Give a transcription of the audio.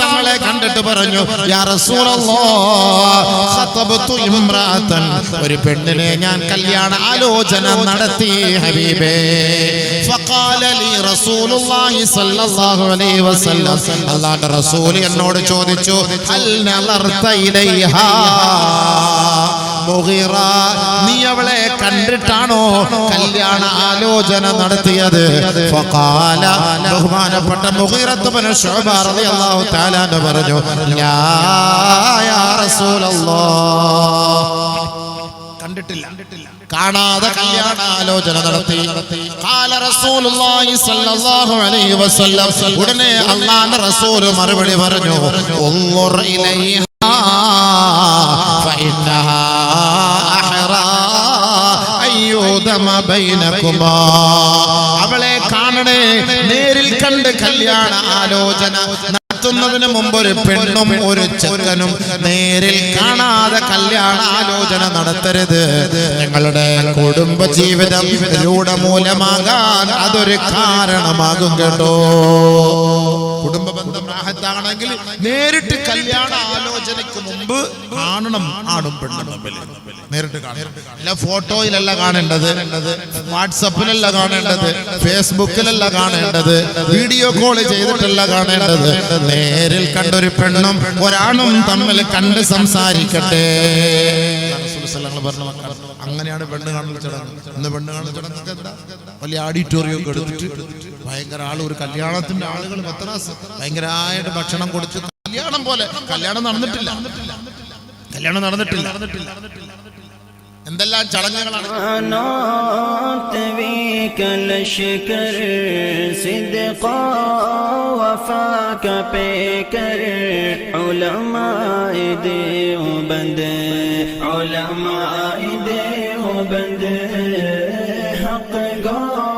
തങ്ങളെ കണ്ടിട്ട് പറഞ്ഞു ഒരു പെണ്ണിനെ ഞാൻ കല്യാണ ആലോചന നടത്തി ഹബീബേ. എന്നോട് ചോദിച്ചു നളർത മുഗീറ നീ അവളെ കണ്ടിട്ടാണോ കല്യാണ ആലോചന നടത്തിയത്? ബഹുമാനപ്പെട്ട മുഗീറത്ത് ബിൻ ശുഅബ റളിയല്ലാഹു തആല പറഞ്ഞു ലാ യാ റസൂലല്ലാഹ് കണ്ടിട്ടില്ല. കാണാതെ കല്യാണ ആലോചന നടത്തി. ഖാല റസൂലുള്ളാഹി സ്വല്ലല്ലാഹു അലൈഹി വസല്ലം ഉടനെ അല്ലാഹുവിന്റെ റസൂൽ മറുപടി പറഞ്ഞു അവളെ കാണണേ നേരിൽ കണ്ട് കല്യാണ ആലോചന നടത്തുന്നതിന് മുമ്പ് ഒരു പെണ്ണും ഒരു ചെറുക്കനും നേരിൽ കാണാതെ കല്യാണ ആലോചന നടത്തരുത്. നിങ്ങളുടെ കുടുംബ ജീവിതം രൂഢമൂലമാകാൻ അതൊരു കാരണമാകും കേട്ടോ. കുടുംബ ബന്ധം റാഹത്താണെങ്കിൽ നേരിട്ട് കല്യാണ ആലോചനയ്ക്ക് മുമ്പ് കാണണം ആണും പെണ്ണും നേരിട്ട് കാണണം. അല്ല ഫോട്ടോയിലല്ല കാണേണ്ടത്. വാട്സപ്പിലല്ല കാണേണ്ടത്. ഫേസ്ബുക്കിലല്ല കാണേണ്ടത്. വീഡിയോ കോൾ ചെയ്തിട്ടല്ല കാണേണ്ടത്. നേരിൽ കണ്ടൊരു പെണ്ണും ഒരാണും തമ്മിൽ കണ്ട് സംസാരിക്കട്ടെ. അങ്ങനെയാണ് പെണ്ണ് കാണുന്നത് ചടങ്ങ് ഇന്ന് പെണ്ണ് കാണുന്നത് ചടങ്ങ് എന്താ? വലിയ ഓഡിറ്റോറിയം ഒക്കെ എടുത്തിട്ട് ഭയങ്കര ആൾ ഒരു കല്യാണത്തിന്റെ ആളുകൾ പത്രാസ് ഭയങ്കരമായിട്ട് ഭക്ഷണം കൊടുത്ത് കല്യാണം പോലെ. കല്യാണം നടന്നിട്ടില്ല. കല്യാണം നടന്നിട്ടില്ല. എന്തെല്ലാം ചടങ്ങുകളാണ് ഉലമാ ഗോ